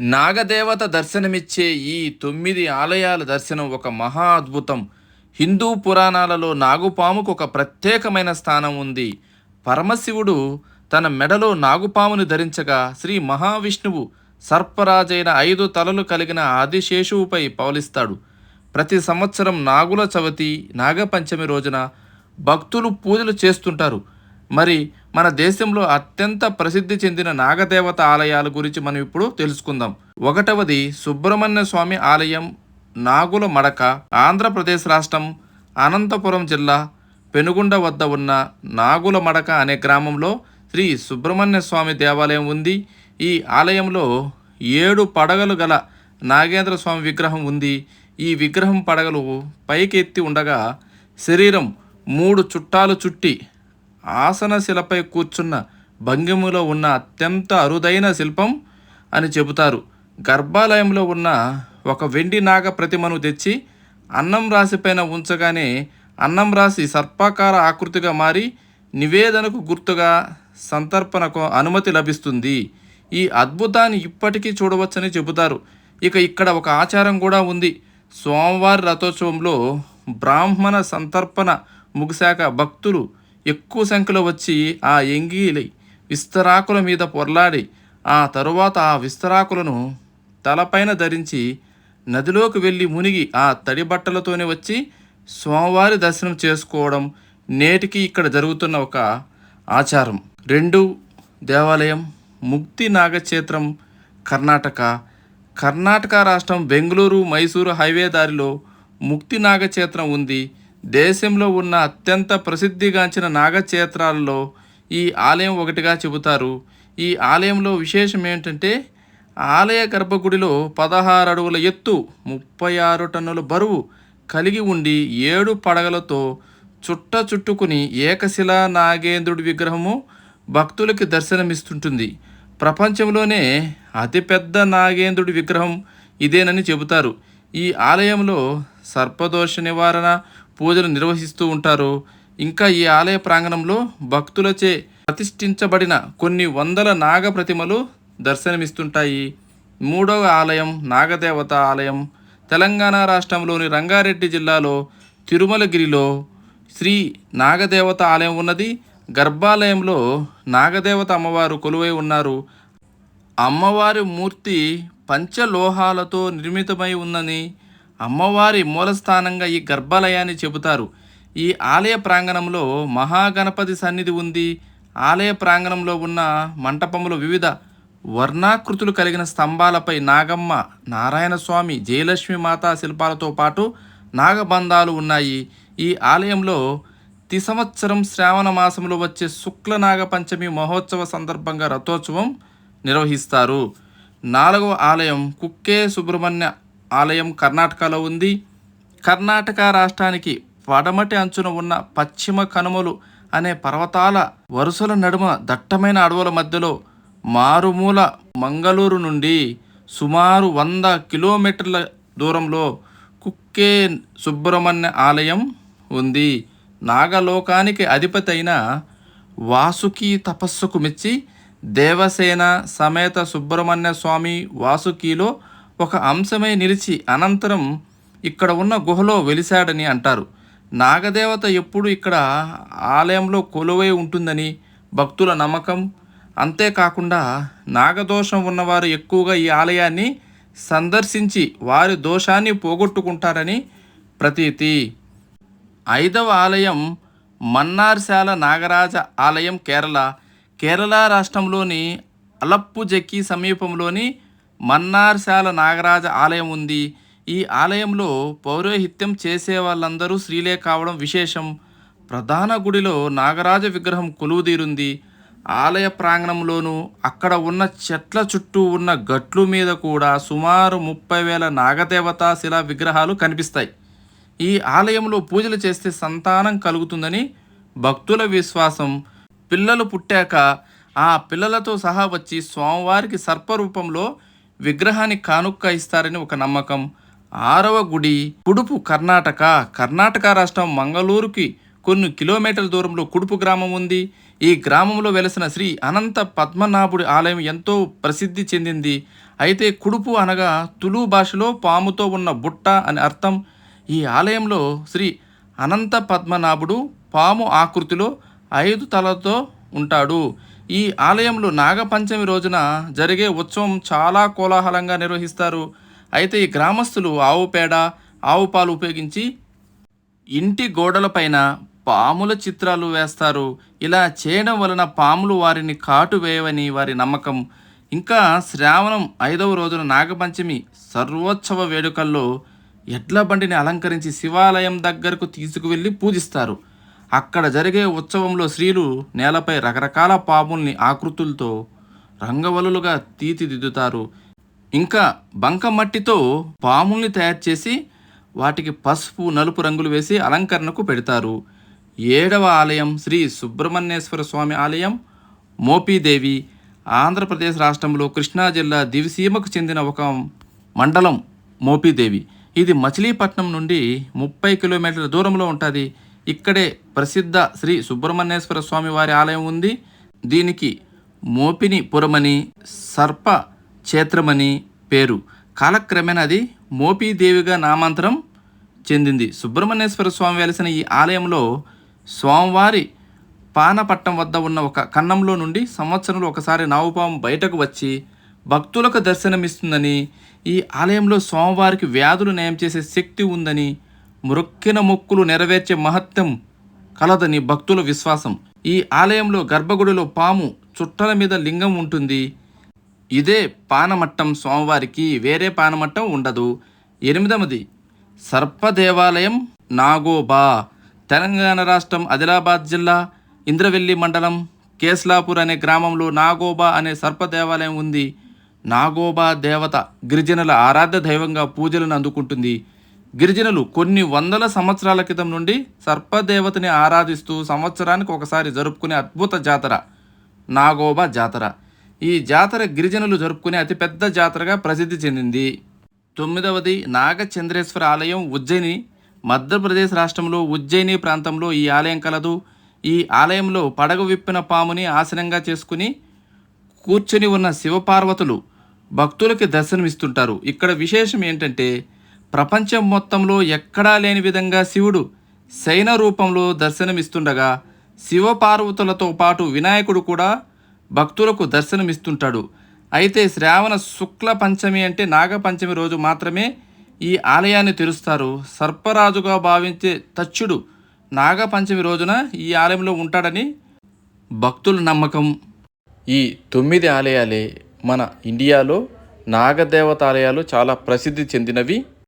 నాగదేవత దర్శనమిచ్చే ఈ తొమ్మిది ఆలయాల దర్శనం ఒక మహా అద్భుతం. హిందూ పురాణాలలో నాగుపాముకు ఒక ప్రత్యేకమైన స్థానం ఉంది. పరమశివుడు తన మెడలో నాగుపామును ధరించగా శ్రీ మహావిష్ణువు సర్పరాజైన ఐదు తలలు కలిగిన ఆదిశేషువుపై పవలిస్తాడు. ప్రతి సంవత్సరం నాగుల చవితి నాగపంచమి రోజున భక్తులు పూజలు చేస్తుంటారు. మరి మన దేశంలో అత్యంత ప్రసిద్ధి చెందిన నాగదేవత ఆలయాల గురించి మనం ఇప్పుడు తెలుసుకుందాం. ఒకటవది సుబ్రహ్మణ్య స్వామి ఆలయం నాగుల మడక ఆంధ్రప్రదేశ్ రాష్ట్రం అనంతపురం జిల్లా పెనుగొండ వద్ద ఉన్న నాగుల మడక అనే గ్రామంలో శ్రీ సుబ్రహ్మణ్య స్వామి దేవాలయం ఉంది. ఈ ఆలయంలో ఏడు పడగలు గల నాగేంద్ర స్వామి విగ్రహం ఉంది. ఈ విగ్రహం పడగలు పైకెత్తి ఉండగా శరీరం మూడు చుట్టాలు చుట్టి ఆసన శిలపై కూర్చున్న భంగిమలో ఉన్న అత్యంత అరుదైన శిల్పం అని చెబుతారు. గర్భాలయంలో ఉన్న ఒక వెండి నాగ ప్రతిమను తెచ్చి అన్నం రాశిపైన ఉంచగానే అన్నం రాశి సర్పాకార ఆకృతిగా మారి నివేదనకు గుర్తుగా సంతర్పణకు అనుమతి లభిస్తుంది. ఈ అద్భుతాన్ని ఇప్పటికీ చూడవచ్చని చెబుతారు. ఇక ఇక్కడ ఒక ఆచారం కూడా ఉంది. సోమవారి రథోత్సవంలో బ్రాహ్మణ సంతర్పణ ముగిశాక భక్తులు ఎక్కువ సంఖ్యలో వచ్చి ఆ ఎంగిలి విస్తరాకుల మీద పొర్లాడి ఆ తరువాత ఆ విస్తరాకులను తలపైన ధరించి నదిలోకి వెళ్ళి మునిగి ఆ తడి బట్టలతోనే వచ్చి స్వామివారి దర్శనం చేసుకోవడం నేటికి ఇక్కడ జరుగుతున్న ఒక ఆచారం. రెండు దేవాలయం ముక్తి నాగక్షేత్రం కర్ణాటక. కర్ణాటక రాష్ట్రం బెంగళూరు మైసూరు హైవే దారిలో ముక్తి నాగక్షేత్రం ఉంది. దేశంలో ఉన్న అత్యంత ప్రసిద్ధిగాంచిన నాగక్షేత్రాలలో ఈ ఆలయం ఒకటిగా చెబుతారు. ఈ ఆలయంలో విశేషం ఏంటంటే ఆలయ గర్భగుడిలో పదహారు అడుగుల ఎత్తు ముప్పై ఆరు టన్నుల బరువు కలిగి ఉండి ఏడు పడగలతో చుట్ట చుట్టుకుని ఏకశిలా నాగేంద్రుడి విగ్రహము భక్తులకి దర్శనమిస్తుంటుంది. ప్రపంచంలోనే అతిపెద్ద నాగేంద్రుడి విగ్రహం ఇదేనని చెబుతారు. ఈ ఆలయంలో సర్పదోష నివారణ పూజలు నిర్వహిస్తూ ఉంటారు. ఇంకా ఈ ఆలయ ప్రాంగణంలో భక్తులచే ప్రతిష్ఠించబడిన కొన్ని వందల నాగ ప్రతిమలు దర్శనమిస్తుంటాయి. మూడవ ఆలయం నాగదేవత ఆలయం. తెలంగాణ రాష్ట్రంలోని రంగారెడ్డి జిల్లాలో తిరుమలగిరిలో శ్రీ నాగదేవత ఆలయం ఉన్నది. గర్భాలయంలో నాగదేవత అమ్మవారు కొలువై ఉన్నారు. అమ్మవారి మూర్తి పంచలోహాలతో నిర్మితమై ఉందని అమ్మవారి మూలస్థానంగా ఈ గర్భాలయాన్ని చెబుతారు. ఈ ఆలయ ప్రాంగణంలో మహాగణపతి సన్నిధి ఉంది. ఆలయ ప్రాంగణంలో ఉన్న మంటపంలో వివిధ వర్ణాకృతులు కలిగిన స్తంభాలపై నాగమ్మ నారాయణ స్వామి జయలక్ష్మి మాతా శిల్పాలతో పాటు నాగబంధాలు ఉన్నాయి. ఈ ఆలయంలో తి సంవత్సరం శ్రావణ మాసంలో వచ్చే శుక్ల నాగపంచమి మహోత్సవ సందర్భంగా రథోత్సవం నిర్వహిస్తారు. నాలుగవ ఆలయం కుక్కే సుబ్రహ్మణ్య ఆలయం కర్ణాటకలో ఉంది. కర్ణాటక రాష్ట్రానికి పడమటి అంచున ఉన్న పశ్చిమ కనుమలు అనే పర్వతాల వరుసల నడుమ దట్టమైన అడవుల మధ్యలో మారుమూల మంగళూరు నుండి సుమారు వంద కిలోమీటర్ల దూరంలో కుక్కే సుబ్రహ్మణ్య ఆలయం ఉంది. నాగలోకానికి అధిపతి అయిన వాసుకి తపస్సుకు మెచ్చి దేవసేన సమేత సుబ్రహ్మణ్య స్వామి వాసుకిలో ఒక అంశమై నిలిచి అనంతరం ఇక్కడ ఉన్న గుహలో వెలిశాడని అంటారు. నాగదేవత ఎప్పుడు ఇక్కడ ఆలయంలో కొలువై ఉంటుందని భక్తుల నమ్మకం. అంతేకాకుండా నాగదోషం ఉన్నవారు ఎక్కువగా ఈ ఆలయాన్ని సందర్శించి వారి దోషాన్ని పోగొట్టుకుంటారని ప్రతీతి. ఐదవ ఆలయం మన్నార్శాల నాగరాజ ఆలయం కేరళ. కేరళ రాష్ట్రంలోని అలప్పుజక్కి సమీపంలోని మన్నార్శాల నాగరాజ ఆలయం ఉంది. ఈ ఆలయంలో పౌరోహిత్యం చేసే వాళ్ళందరూ స్త్రీలే కావడం విశేషం. ప్రధాన గుడిలో నాగరాజ విగ్రహం కొలువుదీరుంది. ఆలయ ప్రాంగణంలోనూ అక్కడ ఉన్న చెట్ల చుట్టూ ఉన్న గట్లు మీద కూడా సుమారు ముప్పై వేల నాగదేవతా శిలా విగ్రహాలు కనిపిస్తాయి. ఈ ఆలయంలో పూజలు చేస్తే సంతానం కలుగుతుందని భక్తుల విశ్వాసం. పిల్లలు పుట్టాక ఆ పిల్లలతో సహా వచ్చి స్వామివారికి సర్పరూపంలో విగ్రహాన్ని కానుక్క ఇస్తారని ఒక నమ్మకం. ఆరవ గుడి కుడుపు కర్ణాటక. కర్ణాటక రాష్ట్రం మంగళూరుకి కొన్ని కిలోమీటర్ల దూరంలో కుడుపు గ్రామం ఉంది. ఈ గ్రామంలో వెలసిన శ్రీ అనంత పద్మనాభుడి ఆలయం ఎంతో ప్రసిద్ధి చెందింది. అయితే కుడుపు అనగా తులు భాషలో పాముతో ఉన్న బుట్ట అని అర్థం. ఈ ఆలయంలో శ్రీ అనంత పద్మనాభుడు పాము ఆకృతిలో ఐదు తలతో ఉంటాడు. ఈ ఆలయంలో నాగపంచమి రోజున జరిగే ఉత్సవం చాలా కోలాహలంగా నిర్వహిస్తారు. అయితే ఈ గ్రామస్తులు ఆవు పేడ ఆవు పాలు ఉపయోగించి ఇంటి గోడలపైన పాముల చిత్రాలు వేస్తారు. ఇలా చేయడం వలన పాములు వారిని కాటు వేయవని వారి నమ్మకం. ఇంకా శ్రావణం ఐదవ రోజున నాగపంచమి సర్వోత్సవ వేడుకల్లో ఎడ్ల బండిని అలంకరించి శివాలయం దగ్గరకు తీసుకువెళ్ళి పూజిస్తారు. అక్కడ జరిగే ఉత్సవంలో స్త్రీలు నేలపై రకరకాల పాముల్ని ఆకృతులతో రంగవలులుగా తీర్చిదిద్దుతారు. ఇంకా బంకమట్టితో పాముల్ని తయారు చేసి వాటికి పసుపు నలుపు రంగులు వేసి అలంకరణకు పెడతారు. ఏడవ ఆలయం శ్రీ సుబ్రహ్మణ్యేశ్వర స్వామి ఆలయం మోపీదేవి ఆంధ్రప్రదేశ్ రాష్ట్రంలో కృష్ణా జిల్లా దివిసీమకు చెందిన ఒక మండలం మోపీదేవి. ఇది మచిలీపట్నం నుండి ముప్పై కిలోమీటర్ల దూరంలో ఉంటుంది. ఇక్కడే ప్రసిద్ధ శ్రీ సుబ్రహ్మణ్యేశ్వర స్వామి వారి ఆలయం ఉంది. దీనికి మోపిని పురమని సర్ప క్షేత్రమని పేరు. కాలక్రమేణా అది మోపీదేవిగా నామాంతరం చెందింది. సుబ్రహ్మణ్యేశ్వర స్వామి వెలిసిన ఈ ఆలయంలో స్వామివారి పానపట్టం వద్ద ఉన్న ఒక కన్నంలో నుండి సంవత్సరంలో ఒకసారి నావుపాము బయటకు వచ్చి భక్తులకు దర్శనమిస్తుందని ఈ ఆలయంలో స్వామివారికి వ్యాధులు నయం చేసే శక్తి ఉందని మొక్కిన మొక్కులు నెరవేర్చే మహత్యం కలదని భక్తుల విశ్వాసం. ఈ ఆలయంలో గర్భగుడిలో పాము చుట్టల మీద లింగం ఉంటుంది. ఇదే పానమట్టం స్వామివారికి వేరే పానమట్టం ఉండదు. ఎనిమిదవది సర్పదేవాలయం నాగోబా తెలంగాణ రాష్ట్రం ఆదిలాబాద్ జిల్లా ఇంద్రవెల్లి మండలం కేస్లాపూర్ అనే గ్రామంలో నాగోబా అనే సర్పదేవాలయం ఉంది. నాగోబా దేవత గిరిజనుల ఆరాధ్య దైవంగా పూజలను అందుకుంటుంది. గిరిజనులు కొన్ని వందల సంవత్సరాల క్రితం నుండి సర్పదేవతని ఆరాధిస్తూ సంవత్సరానికి ఒకసారి జరుపుకునే అద్భుత జాతర నాగోబా జాతర. ఈ జాతర గిరిజనులు జరుపుకునే అతిపెద్ద జాతరగా ప్రసిద్ధి చెందింది. తొమ్మిదవది నాగచంద్రేశ్వర ఆలయం ఉజ్జయిని మధ్యప్రదేశ్ రాష్ట్రంలో ఉజ్జయిని ప్రాంతంలో ఈ ఆలయం కలదు. ఈ ఆలయంలో పడగ విప్పిన పాముని ఆసనంగా చేసుకుని కూర్చొని ఉన్న శివపార్వతులు భక్తులకి దర్శనమిస్తుంటారు. ఇక్కడ విశేషం ఏంటంటే ప్రపంచం మొత్తంలో ఎక్కడా లేని విధంగా శివుడు శయన రూపంలో దర్శనమిస్తుండగా శివపార్వతులతో పాటు వినాయకుడు కూడా భక్తులకు దర్శనమిస్తుంటాడు. అయితే శ్రావణ శుక్ల పంచమి అంటే నాగపంచమి రోజు మాత్రమే ఈ ఆలయాన్ని తెరుస్తారు. సర్పరాజుగా భావించే తచ్చుడు నాగపంచమి రోజున ఈ ఆలయంలో ఉంటాడని భక్తుల నమ్మకం. ఈ తొమ్మిది ఆలయాలే మన ఇండియాలో నాగదేవత ఆలయాలు చాలా ప్రసిద్ధి చెందినవి.